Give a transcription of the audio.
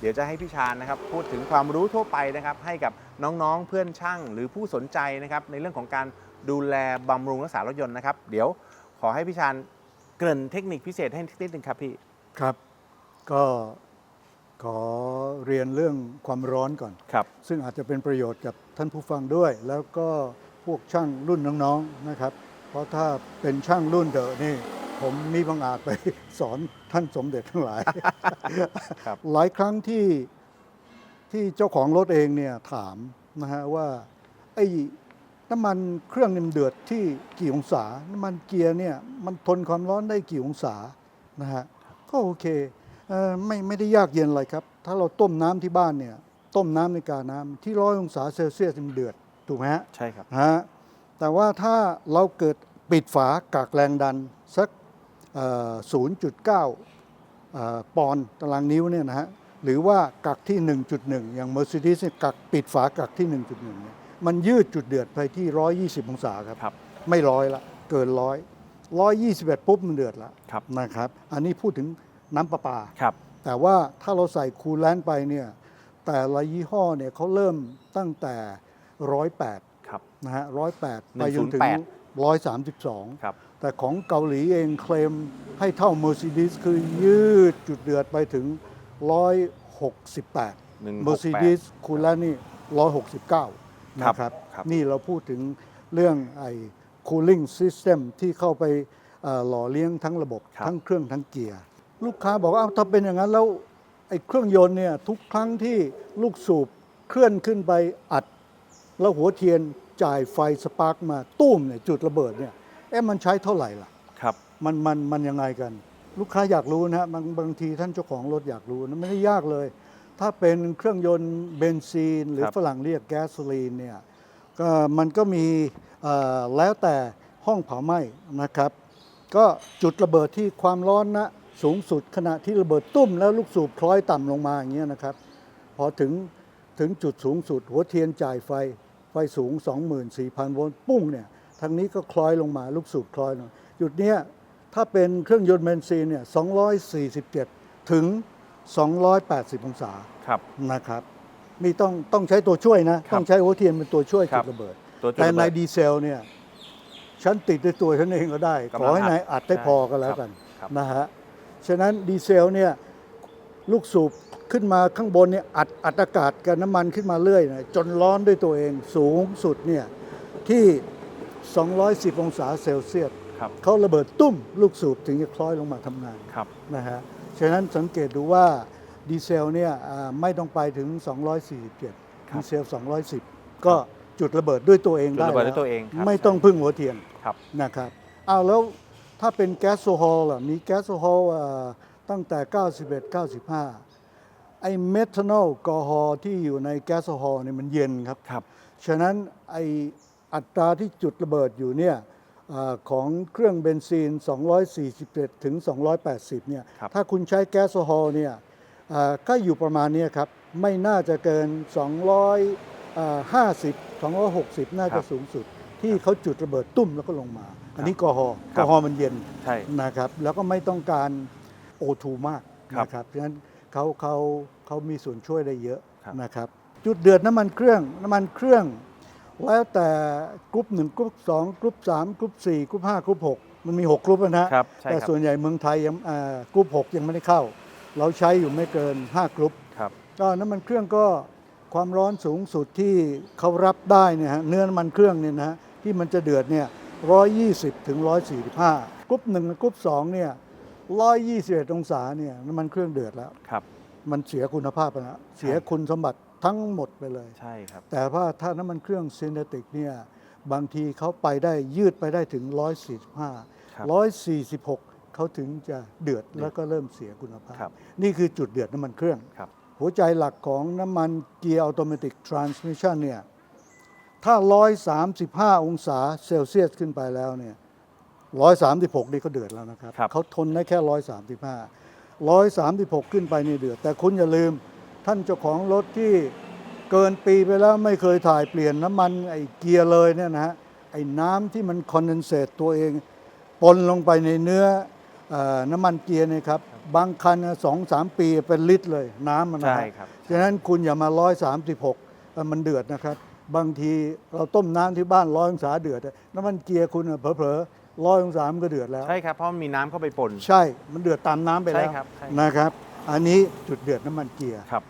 เดี๋ยวจะให้พี่ชาญนะครับพูดถึงความรู้ทั่วไปนะครับให้กับน้องๆ เพื่อนช่างหรือผู้สนใจนะครับในเรื่องของการดูแลบำรุงรักษารถยนต์นะครับเดี๋ยวขอให้พี่ชาญเกริ่นเทคนิคพิเศษให้นิดนึงครับพี่ครับ ก็ขอเรียนเรื่องความร้อนก่อน ครับ ซึ่งอาจจะเป็นประโยชน์กับท่านผู้ฟังด้วย แล้วก็พวกช่างรุ่นน้องๆนะครับ เพราะถ้าเป็นช่างรุ่นเดอะนี่ ผมมีบังอาจไปสอนท่านสมเด็จทั้งหลายครับหลายครั้งที่ที่เจ้าของรถเองเนี่ยถามนะฮะว่าไอ้น้ำมันเครื่องเนี่ยมันเดือดที่กี่องศา น้ำมันเกียร์เนี่ยมันทนความร้อนได้กี่องศานะฮะก็โอเคเอ่อไม่ไม่ได้ยากเย็นอะไรครับ ถ้าเราต้มน้ำที่บ้านเนี่ยต้มน้ำในกาน้ำที่ร้อยองศาเซลเซียสมันเดือดถูกไหมฮะใช่ครับฮะแต่ว่าถ้าเราเกิดปิดฝากากแรงดันสักเอ่อ 0.9เอ่อปอนด์ตารางนิ้วเนี่ยนะฮะหรือว่ากักที่ 1.1 อย่าง Mercedes เนี่ยกักปิดฝากักที่ 1.1เนี่ยมันยืดจุดเดือดไปที่ 120 องศาครับครับไม่ร้อยละ เกินร้อยร้อยยี่สิบเอ็ดปุ๊บมันเดือดละครับนะครับ อันนี้พูดถึงน้ำประปาครับ แต่ว่าถ้าเราใส่คูลแลนต์ไปเนี่ยแต่ละยี่ห้อเนี่ยเขาเริ่มตั้งแต่ร้อยแปดครับนะฮะร้อยแปดไปจนถึง 108ร้อยสามสิบสองครับ แต่ของเกาหลีเองเคลมให้เท่า Mercedes คือยืดจุดเดือดไปถึง 168 168 Mercedes คูลนี่ 169 ครับนะครับ ครับ นี่เราพูดถึงเรื่องไอ้ cooling system ที่เข้าไปเอ่อหล่อเลี้ยงทั้งระบบครับ ทั้งเครื่องทั้งเกียร์ ลูกค้าบอกว่าอ้าวถ้าเป็นอย่างนั้นแล้วไอ้เครื่องยนต์เนี่ยทุกครั้งที่ลูกสูบเคลื่อนขึ้นไปอัด แล้วหัวเทียน จ่ายไฟสปาร์กมาตุ้มเนี่ยจุดระเบิดเนี่ยเอ๊ะมันใช้เท่าไหร่ล่ะ ครับ มันมันมันยังไงกัน ลูกค้าอยากรู้นะฮะบางบางทีท่านเจ้าของรถอยากรู้นะไม่ได้ยากเลย ถ้าเป็นเครื่องยนต์เบนซีนหรือครับ ฝรั่งเรียกแก๊สโซลีนเนี่ยก็มันก็มีเอ่อแล้วแต่ห้องเผาไหม้นะครับ ก็จุดระเบิดที่ความร้อนนะสูงสุดขณะที่ระเบิดตุ้มแล้วลูกสูบคล้อยต่ำลงมาอย่างเงี้ยนะครับ พอถึงถึงจุดสูงสุดหัวเทียนจ่ายไฟ ไฟสูง 24,000 โวลต์ปุ้งเนี่ยทางนี้ก็คล้อยลงมาลูกสูบคล้อยลงจุดเนี้ยถ้าเป็นเครื่องยนต์เบนซีนเนี่ย 247 ถึง 280 องศาครับนะครับนี่ต้องต้องใช้ตัวช่วยนะ ครับต้องใช้หัวเทียนเป็นตัวช่วยครัจุบ ดระเบิด ตัวจุดแต่ระในเบิด ดีเซลเนี่ยฉันติดด้วยตัวฉันเองก็ได้ กำลังขอให้อัดนายอัดได้ใช่พอก็แล้วกันครับ นะฮะ ฉะนั้นดีเซลเนี่ยลูกสูบ ขึ้นมาข้างบนเนี่ยอัดอัดอากาศกับน้ำมันขึ้นมาเรื่อยนะจนร้อนด้วยตัวเองสูงสุดเนี่ยที่ 210 องศาเซลเซียสครับเขาระเบิดตุ้มลูกสูบถึงจะคล้อยลงมาทำงานครับนะฮะฉะนั้นสังเกตดูว่าดีเซลเนี่ยอ่าไม่ต้องไปถึง 247ครับดีเซล 210 ก็จุดระเบิดด้วยตัวเองจุดได้ระเบิดแล้ด้วยตัวเองครับไม่ต้องพึ่งหัวเทียนครับนะครับเอาแล้วถ้าเป็นแก๊สโซฮอลล่ะมีแก๊สโซฮอลอ่าตั้งแต่ 91 95 ไอ้เมทานอลกอฮอล์ที่อยู่ในแก๊สโซฮอลเนี่ยมันเย็นครับ ครับ ฉะนั้นไออัตราที่จุดระเบิดอยู่เนี่ยอาของเครื่องเบนซีน247ถึง 280 เนี่ย ครับ ถ้าคุณใช้แก๊สโซฮอลเนี่ยอ่าก็อยู่ประมาณเนี้ยครับ ไม่น่าจะเกิน 250 260 น่าจะสูงสุด ที่เขาจุดระเบิดตุ้มแล้วก็ลงมา อันนี้กอฮอล์ครักบอฮอล์มันเย็น ใช่ นะครับแล้วก็ไม่ต้องการโอทูมากครับ นะครับฉะนั้น เขาเขาเขามีส่วนช่วยได้เยอะครับ นะครับ จุดเดือดน้ำมันเครื่องน้ำมันเครื่อง แล้วแต่กรุ๊ปหนึ่งกรุ๊ปสองกรุ๊ปสามกรุ๊ปสี่กรุ๊ปห้ากรุ๊ปหกมันมีหกกรุ๊ปนะฮะครับใช่แต่ครับส่วนใหญ่เมืองไทยยังอ่ากรุ๊ปหกยังไม่ได้เข้า เราใช้อยู่ไม่เกินห้ากรุ๊ป ครับ ก็น้ำมันเครื่องก็ความร้อนสูงสุดที่เขารับได้เนี่ยฮะเนื้อน้ำมันเครื่องเนี่ยนะฮะที่มันจะเดือดเนี่ยร้อยยี่สิบถึงร้อยสี่สิบห้ากรุ๊ปหนึ่งกับกรุ๊ปสองเนี่ย ร้อยยี่สิบเอ็ดองศาเนี่ยน้ำมันเครื่องเดือดแล้ว ครับ มันเสียคุณภาพไปแล้วเสียคุณสมบัติทั้งหมดไปเลย ใช่ครับ แต่ว่าถ้าน้ำมันเครื่องซินเนติกเนี่ยบางทีเขาไปได้ยืดไปได้ถึงครับ145 146 เขาถึงจะเดือดแล้วก็เริ่มเสียคุณภาพ ครับนี่คือจุดเดือดน้ำมันเครื่อง ครับ หัวใจหลักของน้ำมันเกียร์อัตโนมัติทรานสมิชันเนี่ยถ้า 135 องศาเซลเซียสขึ้นไปแล้วเนี่ย 136นี่ก็เดือดแล้วนะครับครับ เขาทนได้แค่135 136ขึ้นไปนี่เดือด แต่คุณอย่าลืมท่านเจ้าของรถที่เกินปีไปแล้วไม่เคยถ่ายเปลี่ยนน้ำมันไอ้เกียร์เลยเนี่ยนะฮะไอ้น้ำที่มันคอนเดนเซตตัวเอง ปนลงไปในเนื้อเออน้ำมันเกียร์เนี่ยครับ บางคันน่ะสองสามปีเป็นลิตรเลยน้ำมันนะใช่ฮะครับ ฉะนั้นคุณอย่ามาร้อยสามสิบหกมันเดือดนะครับ บางทีเราต้มน้ำที่บ้านร้อยองศาเดือดอะน้ำมันเกียร์คุณอะเผลอๆ ร้อยองศามันก็เดือดแล้ว ใช่ครับ เพราะมันมีน้ำเข้าไปปน ใช่ มันเดือดตามน้ำไปแล้วใช่ครับใช่ นะครับ อันนี้จุดเดือดน้ำมันเกียร์ ครับ